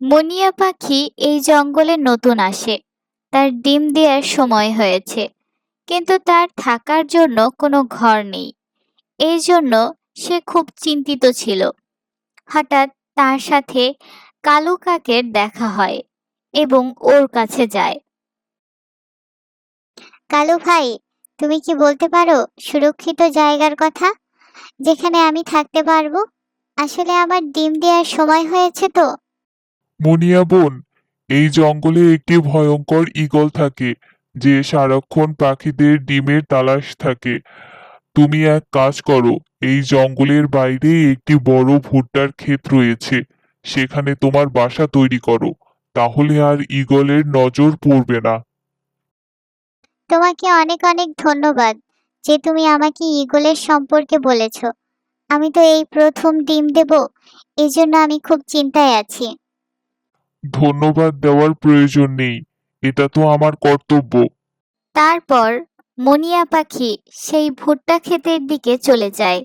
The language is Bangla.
মনিয়া পাখি এই জঙ্গলে নতুন আসে। তার ডিম দেওয়ার সময় হয়েছে। কিন্তু তার থাকার জন্য কোনো ঘর নেই। এই জন্য সে খুব চিন্তিত ছিল। হঠাৎ তার সাথে কালু কাকের দেখা হয় এবং ওর কাছে যায়। কালু ভাই, তুমি কি বলতে পারো সুরক্ষিত জায়গার কথা? যেখানে আমি থাকতে পারব? আসলে আমার ডিম দেওয়ার সময় হয়েছে তো। মুনিয়া বোন, এই জঙ্গলে একটি ভয়ঙ্কর ঈগল থাকে, যে সারাক্ষণ পাখিদের ডিমের তালাশ থাকে। তুমি এক কাজ করো, এই জঙ্গলের বাইরে একটি বড় ভুট্টার ক্ষেত রয়েছে, সেখানে তোমার বাসা তৈরি করো, তাহলে আর ঈগলের নজর পড়বে না। তোমাকে অনেক অনেক ধন্যবাদ যে তুমি আমাকে ইগলের সম্পর্কে বলেছ। আমি তো এই প্রথম ডিম দেব এই জন্য আমি খুব চিন্তায় আছি। ধন্যবাদ দেওয়ার প্রয়োজন নেই। এটা তো আমার কর্তব্য। তারপর মনিয়া পাখি সেই ভুট্টা ক্ষেতের দিকে চলে যায়।